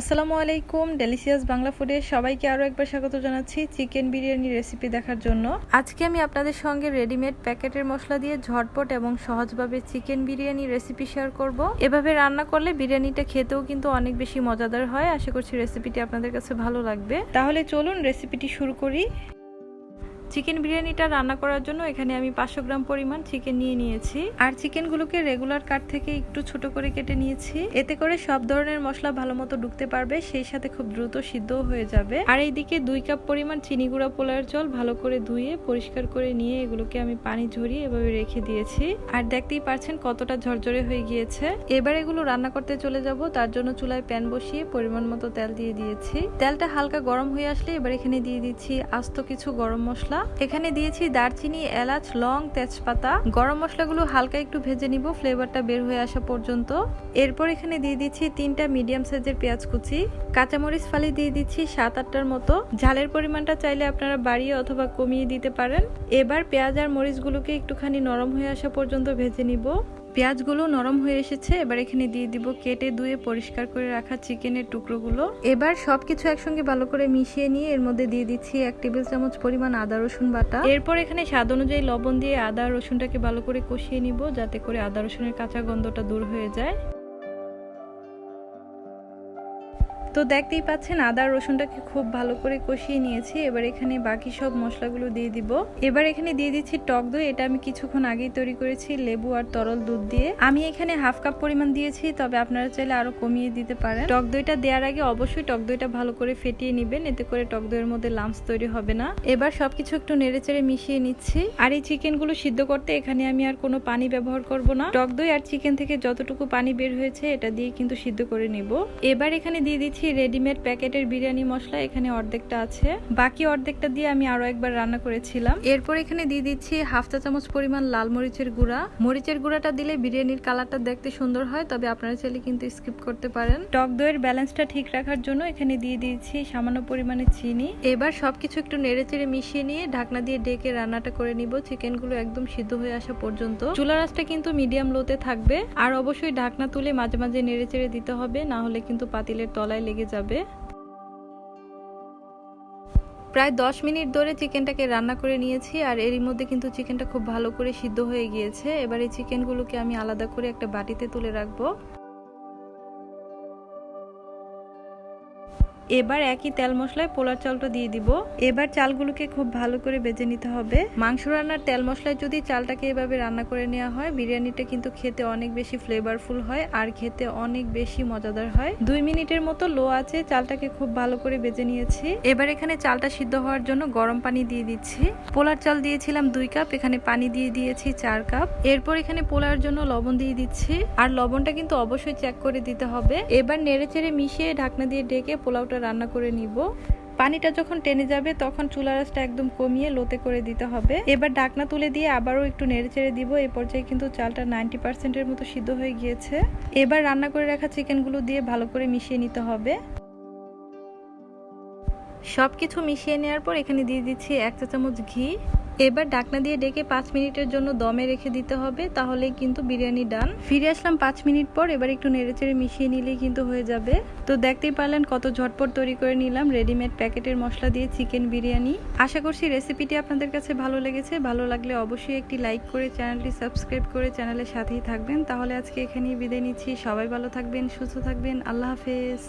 আসসালামু আলাইকুম ডেলিশিয়াস বাংলা ফুডে সবাইকে আরও একবার স্বাগত জানাচ্ছি চিকেন বিরিয়ানি রেসিপি দেখার জন্য। আজকে আমি আপনাদের সঙ্গে রেডিমেড প্যাকেটের মশলা দিয়ে ঝটপট এবং সহজভাবে চিকেন বিরিয়ানি রেসিপি শেয়ার করব। এভাবে রান্না করলে বিরিয়ানিটা খেতেও কিন্তু অনেক বেশি মজাদার হয়। আশা করছি রেসিপিটি আপনাদের কাছে ভালো লাগবে। তাহলে চলুন রেসিপিটি শুরু করি। চিকেন বিরিয়ানিটা রান্না করার জন্য এখানে আমি পাঁচশো গ্রাম পরিমাণ চিকেন নিয়ে নিয়েছি। আর চিকেনগুলোকে রেগুলার কাট থেকে একটু ছোট করে কেটে নিয়েছি। এতে করে সব ধরনের মশলা ভালো মতো ঢুকতে পারবে, সেই সাথে খুব দ্রুত সিদ্ধও হয়ে যাবে। আর এইদিকে দুই কাপ পরিমাণ চিনি গুঁড়া পোলার জল ভালো করে ধুয়ে, পরিষ্কার করে নিয়ে এগুলোকে আমি পানি ঝরিয়ে এভাবে রেখে দিয়েছি। আর দেখতেই পারছেন কতটা ঝরঝরে হয়ে গিয়েছে। এবার এগুলো রান্না করতে চলে যাব, তার জন্য চুলায় প্যান বসিয়ে পরিমাণ মতো তেল দিয়ে দিয়েছি। তেলটা হালকা গরম হয়ে আসলে এবার এখানে দিয়ে দিচ্ছি আস্ত কিছু গরম মশলা। এখানে দিয়েছি দারচিনি, এলাচ, লং তেজপাতা। গরম মশলাগুলো হালকা একটু ভেজে নিব, ফ্লেভারটা বের হয়ে আসা পর্যন্ত। এরপর এখানে দিয়ে দিচ্ছি তিনটা মিডিয়াম সাইজের পেঁয়াজ কুচি। কাঁচামরিচ ফালি দিয়ে দিচ্ছি সাত আটটার মতো। ঝালের পরিমাণটা চাইলে আপনারা বাড়িয়ে অথবা কমিয়ে দিতে পারেন। এবার পেঁয়াজ আর মরিচগুলোকে একটুখানি নরম হয়ে আসা পর্যন্ত ভেজে নিব। পেঁয়াজগুলো নরম হয়ে এসেছে, এবার এখানে দিয়ে দিব কেটে ধুয়ে পরিষ্কার করে রাখা চিকেনের টুকরোগুলো। এবার সবকিছু একসঙ্গে ভালো করে মিশিয়ে নিয়ে এর মধ্যে দিয়ে দিচ্ছি এক টেবিল চামচ পরিমাণ আদা, রসুন বাটা। এরপর এখানে স্বাদ অনুযায়ী লবণ দিয়ে আদা, রসুনটাকে ভালো করে কষিয়ে নিব, যাতে করে আদা, রসুনের কাঁচা গন্ধটা দূর হয়ে যায়। তো দেখতেই পাচ্ছেন, আদা রসুনটাকে খুব ভালো করে কষিয়ে নিয়েছি। এবার এখানে বাকি সব মশলাগুলো দিয়ে দিব। এবার এখানে দিয়ে দিচ্ছি টক দই। এটা আমি কিছুক্ষণ আগেই তৈরি করেছি, লেবু আর তরল দুধ দিয়ে। আমি এখানে হাফ কাপ পরিমাণ দিয়েছি, তবে আপনারা চাইলে আরও কমিয়ে দিতে পারেন। টক দইটা দেওয়ার আগে অবশ্যই টক দইটা ভালো করে ফেটিয়ে নেবেন, এতে করে টক দইয়ের মধ্যে লামস তৈরি হবে না। এবার সবকিছু একটু নেড়েচেড়ে মিশিয়ে নিচ্ছি। আর এই চিকেনগুলো সিদ্ধ করতে এখানে আমি আর কোনো পানি ব্যবহার করব না। টক দই আর চিকেন থেকে যতটুকু পানি বের হয়েছে, এটা দিয়ে কিন্তু সিদ্ধ করে নিব। এবার এখানে দিয়ে দিচ্ছি দিচ্ছি রেডিমেড প্যাকেটের বিরিয়ানি মশলা, এখানে অর্ধেকটা আছে। বাকি অর্ধেকটা দিয়ে আমি আরও একবার রান্না করেছিলাম। এরপর এখানে দিয়ে দিচ্ছি হাফ চা চামচ পরিমাণ লাল মরিচের গুঁড়া। মরিচের গুঁড়াটা দিলে বিরিয়ানির কালারটা দেখতে সুন্দর হয়, তবে আপনারা চাইলে কিন্তু স্কিপ করতে পারেন। টক দইয়ের ব্যালেন্সটা ঠিক রাখার জন্য এখানে দিয়ে দিয়েছি সামান্য পরিমাণে চিনি। এবার সবকিছু একটু নেড়ে চেড়ে মিশিয়ে নিয়ে ঢাকনা দিয়ে ডেকে রান্নাটা করে নিব। চিকেনগুলো একদম সিদ্ধ হয়ে আসা পর্যন্ত। চুলা রাসটা কিন্তু মিডিয়াম লোতে থাকবে। আর অবশ্যই ঢাকনা তুলে মাঝে মাঝে নেড়ে চেড়ে দিতে হবে, না হলে কিন্তু পাতিলের তলায় লেগে যাবে। প্রায় দশ মিনিট ধরে চিকেনটাকে রান্না করে নিয়েছি, আর এরই মধ্যে কিন্তু চিকেনটা খুব ভালো করে সিদ্ধ হয়ে গিয়েছে। এবার এই চিকেনগুলোকে আমি আলাদা করে একটা বাটিতে তুলে রাখব। এবার একই তেল মশলায় পোলার চালটা দিয়ে দিব। এবার চালগুলোকে খুব ভালো করে বেজে নিতে হবে। মাংস রান্নার তেল মশলায় যদি চালটাকে এভাবে রান্না করে নেওয়া হয়, বিরিয়ানিটা কিন্তু খেতে অনেক বেশি ফ্লেভারফুল হয় আর খেতে অনেক বেশি মজাদার হয়। দুই মিনিটের মতো লো আছে চালটাকে খুব ভালো করে বেজে নিয়েছি। এবার এখানে চালটা সিদ্ধ হওয়ার জন্য গরম পানি দিয়ে দিচ্ছি। পোলার চাল দিয়েছিলাম দুই কাপ, এখানে পানি দিয়ে দিয়েছি চার কাপ। এরপর এখানে পোলার জন্য লবণ দিয়ে দিচ্ছি। আর লবণটা কিন্তু অবশ্যই চেক করে দিতে হবে। এবার নেড়ে চেড়ে মিশিয়ে ঢাকনা দিয়ে ডেকে পোলাওটা রান্না করে নিব। পানিটা যখন টেনে যাবে, তখন চুলা রাসটা একদম কমিয়ে লোতে করে দিতে হবে। এবার ডাকনা তুলে দিয়ে আবারও একটু নেড়ে চেড়ে দিব। এ পর্যায়ে কিন্তু চালটা নাইনটি পার্সেন্টের মতো সিদ্ধ হয়ে গিয়েছে। এবার রান্না করে রাখা চিকেনগুলো দিয়ে ভালো করে মিশিয়ে নিতে হবে। সব কিছু মিশিয়ে নেওয়ার পর এখানে দিয়ে দিচ্ছি এক চা চামচ ঘি। এবার ডাকনা দিয়ে ডেকে পাঁচ মিনিটের জন্য দমে রেখে দিতে হবে, তাহলে কিন্তু বিরিয়ানি ডান। ফিরে আসলাম পাঁচ মিনিট পর, এবার একটু নেড়েচেড়ে মিশিয়ে নিলেই কিন্তু হয়ে যাবে। তো দেখতেই পারলেন কত ঝটপট তৈরি করে নিলাম রেডিমেড প্যাকেটের মশলা দিয়ে চিকেন বিরিয়ানি। আশা করছি রেসিপিটি আপনাদের কাছে ভালো লেগেছে। ভালো লাগলে অবশ্যই একটি লাইক করে চ্যানেলটি সাবস্ক্রাইব করে চ্যানেলের সাথেই থাকবেন। তাহলে আজকে এখানেই বিদায় নিচ্ছি। সবাই ভালো থাকবেন, সুস্থ থাকবেন। আল্লাহ হাফেজ।